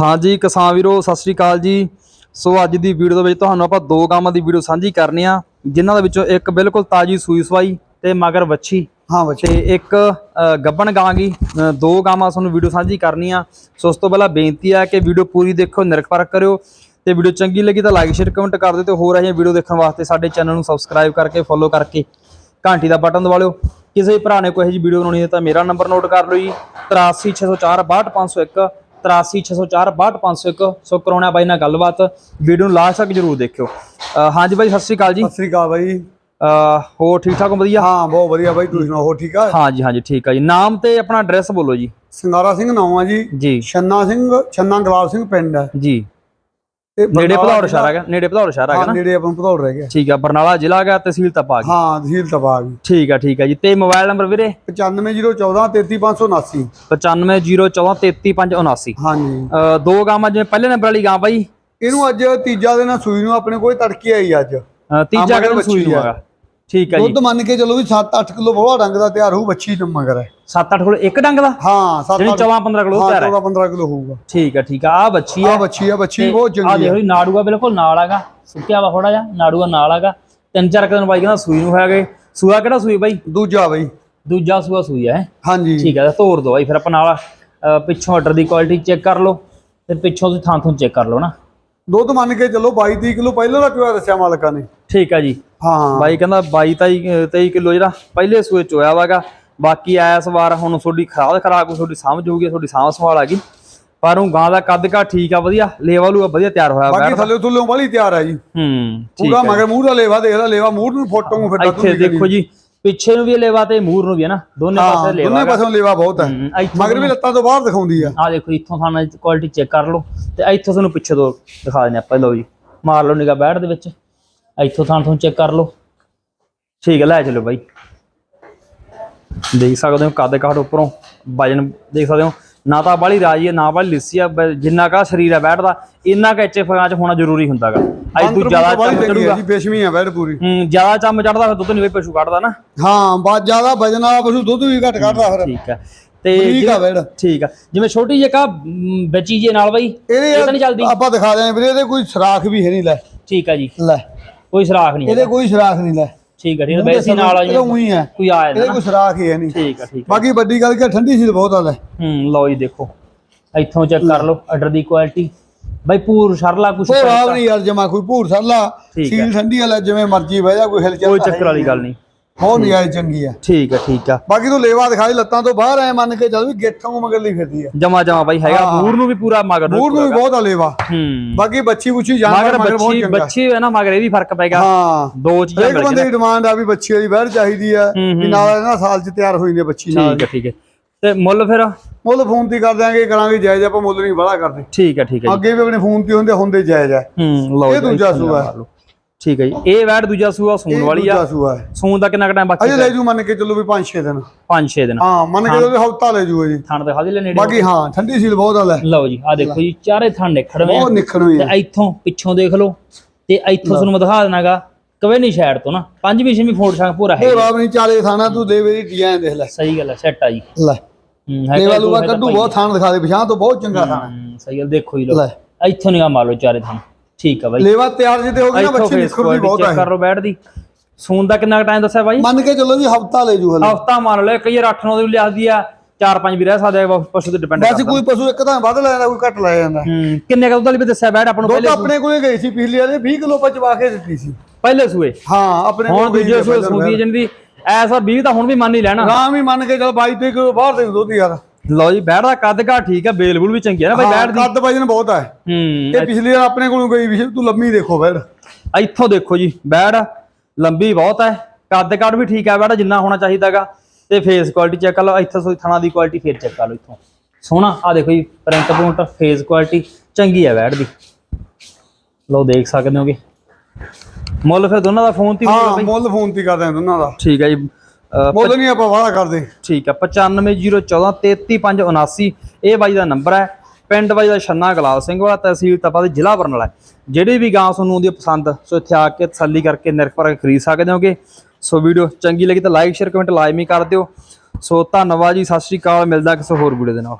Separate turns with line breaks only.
ਹਾਂਜੀ ਕਿਸਾਨ ਵੀਰੋ ਸਤਿ ਸ੍ਰੀ ਅਕਾਲ ਜੀ। ਸੋ ਅੱਜ ਦੀ ਵੀਡੀਓ ਦੇ ਵਿੱਚ ਤੁਹਾਨੂੰ ਆਪਾਂ ਦੋ ਗਾਵਾਂ ਦੀ ਵੀਡੀਓ ਸਾਂਝੀ ਕਰਨੀ ਆ ਜਿਨ੍ਹਾਂ ਦੇ ਵਿੱਚੋਂ ਇੱਕ ਬਿਲਕੁਲ ਤਾਜੀ ਸੂਈ ਸਵਾਈ ਤੇ ਮਗਰ ਵੱਛੀ।
ਹਾਂ ਬੱਚੇ
ਤੇ ਇੱਕ ਅ, ਗੱਭਣ ਗਾਂ ਗੀ। ਅ, ਦੋ ਗਾਵਾਂ ਤੁਹਾਨੂੰ ਵੀਡੀਓ ਸਾਂਝੀ ਕਰਨੀ ਆ। ਸੋ ਉਸ ਤੋਂ ਪਹਿਲਾਂ ਬੇਨਤੀ ਆ ਕਿ ਵੀਡੀਓ ਪੂਰੀ ਦੇਖੋ ਨਿਰਖ ਪਰਖ ਕਰਿਓ। ਤੇ ਵੀਡੀਓ ਚੰਗੀ ਲੱਗੀ ਤਾਂ ਲਾਈਕ ਸ਼ੇਅਰ ਕਮੈਂਟ ਕਰ ਦਿਓ ਤੇ ਹੋਰ ਅਜਿਹੀਆਂ ਵੀਡੀਓ ਦੇਖਣ ਵਾਸਤੇ ਸਾਡੇ ਚੈਨਲ ਨੂੰ ਸਬਸਕ੍ਰਾਈਬ ਕਰਕੇ ਫੋਲੋ ਕਰਕੇ ਘੰਟੀ ਦਾ ਬਟਨ ਦਬਾ ਲਿਓ। ਕਿਸੇ ਵੀ ਭਰਾ ਨੇ ਕੋਈ ਇਹੋ ਜਿਹੀ ਵੀਡੀਓ ਬਣਾਉਣੀ ਹੈ ਤਾਂ ਮੇਰਾ ਨੰਬਰ ਨੋਟ ਕਰ ਲਓ ਜੀ। 8360462501 8360462501 ਸੋ ਕਰਾਉਣਾ ਬਾਈ ਨਾਲ ਗੱਲਬਾਤ। ਵੀਡੀਓ ਨੂੰ ਲਾਸਟ ਤੱਕ ਜਰੂਰ ਦੇਖਿਓ। ਹਾਂਜੀ ਬਾਈ ਸਤਿ ਸ਼੍ਰੀ ਅਕਾਲ ਜੀ।
ਸਤਿ ਸ੍ਰੀ ਅਕਾਲ ਬਾਈ।
ਹੋਰ ਠੀਕ ਠਾਕ ਹੋ? ਵਧੀਆ?
ਹਾਂ ਬਹੁਤ ਵਧੀਆ ਬਾਈ। ਤੁਸੀਂ ਸੁਣਾਓ ਹੋਰ ਠੀਕ ਆ?
ਹਾਂਜੀ ਹਾਂਜੀ ਠੀਕ ਆ ਜੀ। ਨਾਮ ਤੇ ਆਪਣਾ ਐਡਰੈਸ ਬੋਲੋ ਜੀ।
ਸੰਗਾਰਾ ਸਿੰਘ ਨਾਮ ਆ ਜੀ।
ਜੀ।
ਛੰਨਾ ਸਿੰਘ ਛੰਨਾ ਗੁਲਾਬ ਸਿੰਘ ਪਿੰਡ। ਹੈ
ਜੀ। ਨੇੜੇ ਭਦੌੜ ਸ਼ਹਿਰ ਹੈਗਾ ਨੇੜੇ ਭਦੌੜ ਸ਼ਹਿਰ ਹੈਗਾ ਨਾ?
ਨੇੜੇ ਆਪਾਂ ਨੂੰ ਭਦੌੜ ਰਹਿ ਗਿਆ।
ਠੀਕ ਆ ਬਰਨਾਲਾ ਜ਼ਿਲ੍ਹਾ ਹੈਗਾ ਤਹਿਸੀਲ ਤਪਾ ਗਈ।
ਹਾਂ ਤਹਿਸੀਲ ਤਬਾਗ
ਠੀਕ ਆ ਠੀਕ ਆ ਜੀ। ਤੇ ਮੋਬਾਈਲ ਨੰਬਰ ਵੀਰੇ?
95014 33579
9504333579
ਹਾਂਜੀ।
ਦੋ ਗਾਵਾਂ ਜਿਵੇਂ ਪਹਿਲੇ ਨੰਬਰ ਵਾਲੀ ਗਾਂ ਬਾਈ?
ਇਹਨੂੰ ਅੱਜ ਤੀਜਾ ਦਿਨ ਸੂਈ ਨੂੰ ਆਪਣੇ ਕੋਲ ਤੜਕੇ ਆਈ ਅੱਜ।
ਤੀਜਾ ਕਿਹੜਾ ਸੂਈ
ਵੱਛੀ ਆ।
ਠੀਕ ਆ ਜੀ।
ਦੁੱਧ ਮੰਨ ਕੇ ਚੱਲੋ ਵੀ 7-8 ਕਿਲੋ ਬੋਲਾ ਡੰਗ ਦਾ ਤਿਆਰ ਹੋਊ ਬੱਚੀ ਨੰਮਾ ਕਰ।
7-8 ਕੋਲ ਇੱਕ ਡੰਗ ਦਾ?
ਹਾਂ 7
ਜਿਹੜੀ 14-15 ਕਿਲੋ
ਹਾਂ
ਤਿਆਰ ਹੈ।
14-15 ਕਿਲੋ ਹੋਊਗਾ।
ਠੀਕ ਆ ਠੀਕ ਆ। ਆ ਬੱਚੀ
ਆ।
ਆ
ਬੱਚੀ ਆ ਬੱਚੀ ਵੀ ਬਹੁਤ
ਆ
ਚੰਗੀ
ਦੇਖੋ
ਆ।
ਜੀ ਨਾੜੂਆ ਬਿਲਕੁਲ ਨਾਲ ਹੈਗਾ। ਸੁੱਕਿਆ ਵਾ ਥੋੜਾ ਜਿਹਾ ਨਾੜੂਆ ਨਾਲ ਹੈਗਾ। ਤਿੰਨ ਚਾਰ ਦਿਨ ਬਾਈ ਕਹਿੰਦਾ ਸੂਈ ਨੂੰ ਹੈਗੇ। ਸੂਆ ਕਿਹੜਾ ਸੂਈ ਬਾਈ?
ਦੂਜਾ ਬਈ।
ਦੂਜਾ ਸੂਆ ਸੂਈ ਹੈ?
ਹਾਂਜੀ।
ਠੀਕ ਹੈ ਤੋਰ ਦੋ ਬਾਈ ਫਿਰ ਆਪਾਂ ਨਾਲ ਪਿੱਛੋਂ ਆਰਡਰ ਦੀ ਕੁਆਲਿਟੀ ਚੈੱਕ ਕਰ ਲਓ। ਤੇ ਪਿੱਛੋਂ ਤੁਸੀਂ ਥਾਂ ਥੋਂ ਚੈੱਕ ਕਰ ਲਓ ਨਾ।
ਦੁੱਧ ਮੰਨ ਕੇ ਚੱਲੋ 22-30 ਕਿਲੋ ਪਹਿਲਾਂ ਦਾ ਚੋਇਆ ਦੱਸਿਆ ਮਾਲਕਾਂ ਨੇ।
ਠੀਕ ਆ ਜੀ।
ਹਾਂ।
ਬਾਈ ਕਹਿੰਦਾ 22 23 23 ਕਿਲੋ ਜਿਹੜਾ ਪਹਿਲੇ ਸੂਏ ਚ ਹੋਇਆ ਵਾਗਾ। ਬਾਕੀ ਐਸ ਵਾਰ ਹੁਣ ਤੁਹਾਡੀ ਖਰਾਬ ਖਰਾਬ ਤੁਹਾਡੀ ਸਮਝ ਹੋਊਗੀ ਤੁਹਾਡੀ ਸਾਂਭ ਸੰਭਾਲ ਆ ਗਈ। ਪਰ ਉਹ ਗਾਂ ਦਾ ਕੱਦ ਕਾ ਠੀਕ ਆ ਵਧੀਆ। ਲੇਵਾ ਲੂਆ ਵਧੀਆ ਤਿਆਰ ਹੋਇਆ
ਬਾਕੀ ਥੱਲੇ ਥੱਲੇ ਵਾਲੀ ਤਿਆਰ ਆ ਜੀ।
ਹੂੰ
ਪੂਰਾ ਮਗਰ ਮੂੰਹ ਦਾ ਲੇਵਾ ਦੇਖ ਲੈ ਲੇਵਾ ਮੂੰਹ ਨੂੰ ਫੋਟੋ ਨੂੰ ਫਿਰ
ਇੱਥੇ ਦੇਖੋ ਜੀ ਪਿੱਛੇ ਨੂੰ ਵੀ ਲੇਵਾ ਤੇ ਮੂਰ ਨੂੰ ਵੀ ਹੈ ਨਾ। ਦੋਨੇ ਪਾਸੇ ਲੇਵਾ
ਦੋਨੇ ਪਾਸੋਂ ਲੇਵਾ ਬਹੁਤ ਹੈ। ਮਗਰ ਵੀ ਲੱਤਾਂ ਤੋਂ ਬਾਹਰ ਦਿਖਾਉਂਦੀ ਆ।
ਆ ਦੇਖੋ ਇੱਥੋਂ ਦੀ ਕੁਆਲਿਟੀ ਚੈੱਕ ਕਰ ਲਓ। ਤੇ ਇੱਥੋਂ ਤੁਹਾਨੂੰ ਪਿੱਛੇ ਤੋਂ ਦਿਖਾ ਦਿੰਦੇ ਆਪਾਂ। ਲਓ ਜੀ ਮਾਰ ਲਓ ਨਿਗਾ ਬੈਠ ਦੇ ਵਿੱਚ। ਇੱਥੋਂ ਥਾਂ ਤੁਹਾਨੂੰ ਚੈੱਕ ਕਰ ਲਓ। ਠੀਕ ਹੈ ਲੈ ਚਲੋ ਬਾਈ। ਦੇਖ ਸਕਦੇ ਹੋ ਕੱਦ ਕਾਠ ਉੱਪਰੋਂ ਵਜਨ ਦੇਖ ਸਕਦੇ ਹੋ। ਨਾ ਤਾਂ ਬਾਲੀ ਰਾਜੀ ਹੈ ਨਾ ਬਾਲੀ ਲਿੱਸੀ ਆ ਜਿੰਨਾ ਕਾ ਸਰੀਰ ਹੈ ਬੈਠਦਾ ਇੰਨਾ ਕੁ ਐਚਐਫ ਚ ਹੋਣਾ ਜ਼ਰੂਰੀ ਹੁੰਦਾਗਾ ਅੱਜ ਤੂੰ ਜ਼ਿਆਦਾ ਚੰਮ
ਆ
ਚੜੂਗਾ।
ਜੀ ਬੇਸ਼ਮੀ ਆ ਬੈਡ ਪੂਰੀ।
ਹੂੰ ਜ਼ਿਆਦਾ ਚੰਮ ਚੜਦਾ ਫਿਰ ਦੁੱਧ ਨਹੀਂ ਵੀ ਪਸ਼ੂ ਕੱਢਦਾ ਨਾ।
ਹਾਂ ਬਾਤ ਜ਼ਿਆਦਾ ਵਜਨ ਵਾਲਾ ਪਸ਼ੂ ਦੁੱਧ ਵੀ ਘੱਟ ਕੱਢਦਾ ਫਿਰ।
ਠੀਕ ਹੈ ਤੇ
ਠੀਕ ਆ
ਜਿਵੇਂ-
ਬੈਡ
ਠੀਕ ਆ। ਜਿਵੇਂ ਛੋਟੀ ਜਿਹੀ ਕਾ ਬੱਚੀ ਜੇ ਨਾਲ ਬਾਈ ਇਹ ਤਾਂ ਨਹੀਂ ਚੱਲਦੀ।
ਆਪਾਂ ਦਿਖਾ ਦਿਆਂ ਵੀਰੇ ਇਹਦੇ ਕੋਈ ਸਰਾਖ ਵੀ ਹੈ ਨਹੀਂ ਲੈ।
ਠੀਕ ਆ ਜੀ।
ਲੈ।
ਕੋਈ ਸਰਾਖ ਨਹੀਂ
ਇਹਦੇ ਕੋਈ ਸਰਾਖ ਨਹੀਂ ਲੈ।
ਠੀਕ ਆ ਠੀਕ ਵੈਸੇ ਨਾਲ ਆ ਜੀ
ਉਹੀ ਹੈ।
ਕੋਈ ਆ ਜਾਂਦਾ
ਇਹਦੇ ਕੋਈ ਸਰਾਖ ਹੀ ਹੈ ਨਹੀਂ।
ਠੀਕ ਆ ਠੀਕ
ਬਾਕੀ ਵੱਡੀ ਗੱਲ ਕਿ ਠੰਡੀ ਸੀ ਬਹੁਤ ਆ ਲੈ।
ਹੂੰ ਲਓ ਜੀ ਦੇਖੋ। ਇੱਥੋਂ ਚੈੱਕ ਕਰ ਲਓ ਆਰਡਰ ਦੀ ਕੁਆਲਿਟੀ ਬਾਈ ਪੂਰ ਸਰਲਾ ਕੁਛ
ਕੋਈ ਰਾਵ ਨਹੀਂ। ਯਾਰ ਜਮਾ ਕੋਈ ਭੂਰ ਸਰਲਾ।
ਹੈ।
ਸੀਲ ਠੰਡੀ ਵਾਲਾ ਜਿਵੇਂ ਮਰਜ਼ੀ ਬਹਿ ਜਾ ਕੋਈ ਹਿਲ ਚੱਲ
ਕੋਈ ਚੱਕਰ ਵਾਲੀ ਗੱਲ ਨਹੀਂ।
ਬਹੁਤ ਨਜ਼ਾਰੇ ਚੰਗੀ ਆ।
ਠੀਕ ਆ ਠੀਕ ਆ।
ਬਾਕੀ ਤੂੰ ਲੇਵਾ ਦਿਖਾਈ ਲੱਤਾਂ ਤੋਂ ਬਾਹਰ ਐ ਮੰਨ ਕੇ ਚੱਲ ਵੀ ਗੇਠਾਂ ਨੂੰ ਮਗਰ ਲਈ ਫਿਰਦੀ ਆ।
ਜਮਾ ਜਮਾ ਬਾਈ ਹੈਗਾ। ਮੂਰ ਨੂੰ ਵੀ ਪੂਰਾ ਮਗਰ
ਮੂਰ ਨੂੰ ਵੀ ਬਹੁਤ ਆ ਲੇਵਾ।
ਹੂੰ।
ਬਾਕੀ ਬੱਚੀ ਬੁੱਚੀ ਜਾਨਵਰ
ਮਗਰ ਬੱਚੀ ਬੱਚੀ ਹੈ ਨਾ ਮਗਰ ਇਹ ਵੀ ਫ਼ਰਕ ਪੈਗਾ
ਹਾਂ।
ਦੋ ਚੀਜ਼ਾਂ ਮਿਲ
ਬੰਦੇ ਦੀ ਡਿਮਾਂਡ ਆ ਵੀ ਬੱਚੀ ਵਾਲੀ ਬਹਿਰ ਚਾਹੀਦੀ ਆ ਵੀ ਨਾਲ ਇਹਨਾਂ ਸਾਲ ਚ ਤਿਆਰ ਹੋਈ ਨੇ ਬੱਚੀ ਨਾਲ।
ਠੀਕ ਆ ਠੀਕ ਆ। ਤੇ ਮੁੱਲ ਫਿਰ?
ਮੁੱਲ ਫੋਨ ਤੇ ਕਰ ਦਿਆਂਗੇ ਕਰਾਂਗੇ ਜਾਇਜ਼ ਆਪਾਂ ਮੁੱਲ ਨਹੀਂ ਬਾਹਲਾ ਕਰਦੇ।
ਠੀਕ ਆ ਠੀਕ ਆ
ਅੱਗੇ ਵੀ ਆਪਣੇ ਫੋਨ ਤੇ ਹੁੰਦੇ ਹੁੰਦੇ ਜਾਇਜ਼ ਆ।
ਹੂੰ ਲਓ
ਇਹ ਦੂਜਾ ਸੂਆ।
ਠੀਕ ਹੈ ਜੀ। ਇਹ ਵੈਟ ਦੂਜਾ ਸੂਆ ਸੂਣ ਵਾਲੀ ਆ।
ਦੂਜਾ ਸੂਆ ਹੈ।
ਸੂਣ ਦਾ ਕਿੰਨਾ ਟਾਈਮ ਬਾਕੀ
ਅਜੇ ਲੈ ਜੂ ਮੰਨ ਕੇ ਚੱਲੋ ਵੀ 5-6 ਦਿਨ।
5-6 ਦਿਨ।
ਹਾਂ ਮੰਨ ਕੇ ਚੱਲੋ ਹਫਤਾ ਲੈ ਜੂ ਜੀ।
ਥਣ ਦਿਖਾ ਦੇ ਲੈ ਨੇੜੇ
ਬਾਕੀ ਹਾਂ ਠੰਡੀ ਸੀਲ ਬਹੁਤ ਆ ਲੈ।
ਲਓ ਜੀ ਆ ਦੇਖੋ ਜੀ ਚਾਰੇ ਥਣ ਨਿਖੜਵੇਂ
ਬਹੁਤ ਨਿਖਣ ਹੋਈ
ਤੇ ਇੱਥੋਂ ਪਿੱਛੋਂ ਦੇਖ ਲਓ ਤੇ ਇੱਥੋਂ ਤੁਹਾਨੂੰ ਮੈਂ ਦਿਖਾ ਦੇਣਾਗਾ ਕਵੇ ਨਹੀਂ ਸਾਈਡ ਤੋਂ ਨਾ ਪੰਜਵੀਂ ਛੇਵੀਂ ਫੋਟ ਸ਼ਾਂਕ ਪੂਰਾ ਹੈ
ਇਹ ਬਾਬ ਨਹੀਂ ਚਾਲੇ ਥਾਣਾ ਤੂੰ ਦੇ ਵੇਰੀ ਡਿਜ਼ਾਈਨ ਦੇਖ ਲੈ।
ਸਹੀ ਗੱਲ ਹੈ ਸੈੱਟ ਆ ਜੀ।
ਲੈ।
ਹੂੰ ਹੈ ਹੈ ਤਾਂ
ਕੱਢੂ। ਬਹੁਤ ਥਾਣ ਦਿਖਾ ਦੇ ਪਛਾਂ ਤੋਂ ਬਹੁਤ ਚੰਗਾ ਥਾਣਾ
ਹੂੰ, ਸਹੀ ਗੱਲ ਦੇਖੋ ਜੀ ਲੋ
ਲੈ।
ਇੱਥੋਂ ਨਿਗਾ ਮਾਰ ਲਓ ਚਾਰੇ ਥਣ। ਠੀਕ ਆ ਬਾਈ।
ਲੇਵਾ ਤਿਆਰ ਜਿੱਤੇ ਹੋ ਗਈ ਨਾ ਬੱਚੀ ਨਿਖਰ ਵੀ ਬਹੁਤ
ਚੈੱਕ ਕਰ ਲਓ ਬੈਠ ਦੀ। ਸੂਣ ਦਾ ਕਿੰਨਾ ਟਾਈਮ ਦੱਸਿਆ ਬਾਈ?
ਮੰਨ ਕੇ ਚੱਲੋ ਜੀ ਹਫਤਾ ਲੈ ਜੂ ਹਲੇ।
ਹਫਤਾ ਮੰਨ ਲਓ ਕਈ ਵਾਰ 8-9 ਦੀ ਵੀ ਲਿਖਦੀ ਆ 4-5 ਵੀ ਰਹਿ ਸਕਦੇ ਆ ਪਸ਼ੂ ਤੇ ਡਿਪੈਂਡ
ਬਸ ਕੋਈ ਪਸ਼ੂ ਇੱਕ ਤਾਂ ਵੱਧ ਲੈ ਜਾਂਦਾ ਕੋਈ ਘੱਟ ਲੈ ਜਾਂਦਾ।
ਹੂੰ ਕਿੰਨੇ ਕਦੋਂ ਵਾਲੀ ਵੀ ਦੱਸਿਆ ਬੈਠ ਆਪਾਂ ਨੂੰ ਪਹਿਲੇ
ਆਪਣੇ ਕੋਲੇ ਗਈ ਸੀ ਪਿਛਲੀ ਵਾਲੇ 20 ਕਿਲੋ ਪਚਵਾ ਕੇ ਦਿੱਤੀ ਸੀ।
ਪਹਿਲੇ ਸੂਏ?
ਹਾਂ ਆਪਣੇ ਕੋਲ
ਦੂਜੇ ਸੂਏ ਸੂਦੀ ਜਿੰਦੀ। ਐਸਾ 20 ਤਾਂ ਹੁਣ ਵੀ ਮੰਨ ਹੀ ਲੈਣਾ।
ਹੀ ਮੰਨ ਕੇ ਚੱਲ 22 23 ਕਿਲੋ ਬਾਹਰ ਦੇ ਦੁੱਧ ਯਾਰ।
ਲਓ ਜੀ ਦਾ ਕੱਦ ਘਾ ਠੀਕ ਆ ਬੇਲ ਬੁਲ ਵੀ ਚੰਗੀ ਆ ਨਾ ਬਾਈ ਬੈਠ ਦੀ।
ਕੱਦ ਵਜਨ ਬਹੁਤ ਹੈ
ਹੂੰ
ਇਹ ਪਿਛਲੀ ਵਾਰ ਆਪਣੇ ਕੋਲੋਂ ਗਈ ਵੀ ਸੀ ਤੂੰ ਲੰਮੀ ਦੇਖੋ ਬੈੜ
ਇੱਥੋਂ ਦੇਖੋ ਜੀ ਬੈੜ ਲੰਬੀ ਬਹੁਤ ਹੈ ਕੱਦ ਕੱਦ ਵੀ ਠੀਕ ਆ ਬੈੜ ਜਿੰਨਾ ਹੋਣਾ ਚਾਹੀਦਾਗਾ। ਤੇ ਫੇਸ ਕੁਆਲਿਟੀ ਚੈੱਕ ਕਰ ਲਓ ਇੱਥੋਂ ਸੋਈ ਥਣਾ ਦੀ ਕੁਆਲਿਟੀ ਫੇਰ ਚੈੱਕ ਕਰ ਲਓ ਇੱਥੋਂ। ਸੋਹਣਾ ਆ ਦੇਖੋ ਜੀ ਪ੍ਰਿੰਟ ਪ੍ਰਿੰਟ ਫੇਸ ਕੁਆਲਿਟੀ ਚੰਗੀ ਆ ਬੈੜ ਦੀ। ਲਓ ਦੇਖ ਸਕਦੇ ਹੋਗੇ। ਮੁੱਲ ਫਿਰ ਦੋਨਾਂ ਦਾ ਫੋਨ ਤੇ ਹੀ
ਮੁੱਲ ਫੋਨ ਤੇ ਕਰਦੇ ਆ ਦੋਨਾਂ ਦਾ।
ਠੀਕ ਹੈ ਜੀ
ਮੁੱਲ ਨਹੀਂ ਆਪਾਂ ਵਾਦਾ ਕਰਦੇ।
ਠੀਕ ਆ 9501433579 ਇਹ ਬਾਈ ਦਾ ਨੰਬਰ ਹੈ। ਪਿੰਡ ਬਾਈ ਦਾ ਛੰਨਾ ਗਲਾਲ ਸਿੰਘ ਵਾਲਾ ਤਹਿਸੀਲ ਤਪਾ ਦੇ ਜ਼ਿਲ੍ਹਾ ਬਰਨਾਲਾ। ਜਿਹੜੀ ਵੀ ਗਾਂ ਤੁਹਾਨੂੰ ਆਉਂਦੀ ਪਸੰਦ ਸੋ ਇੱਥੇ ਆ ਕੇ ਤਸੱਲੀ ਕਰਕੇ ਨਿਰਖ ਪਰ ਖਰੀਦ ਸਕਦੇ ਹੋਗੇ। ਸੋ ਵੀਡੀਓ ਚੰਗੀ ਲੱਗੀ ਤਾਂ ਲਾਈਕ ਸ਼ੇਅਰ ਕਮੈਂਟ ਲਾਜ਼ਮੀ ਕਰ ਦਿਓ। ਸੋ ਧੰਨਵਾਦ ਜੀ ਸਤਿ ਸ਼੍ਰੀ ਅਕਾਲ ਮਿਲਦਾ ਕਿਸੇ ਹੋਰ ਵੀਡੀਓ ਦੇ ਨਾਲ।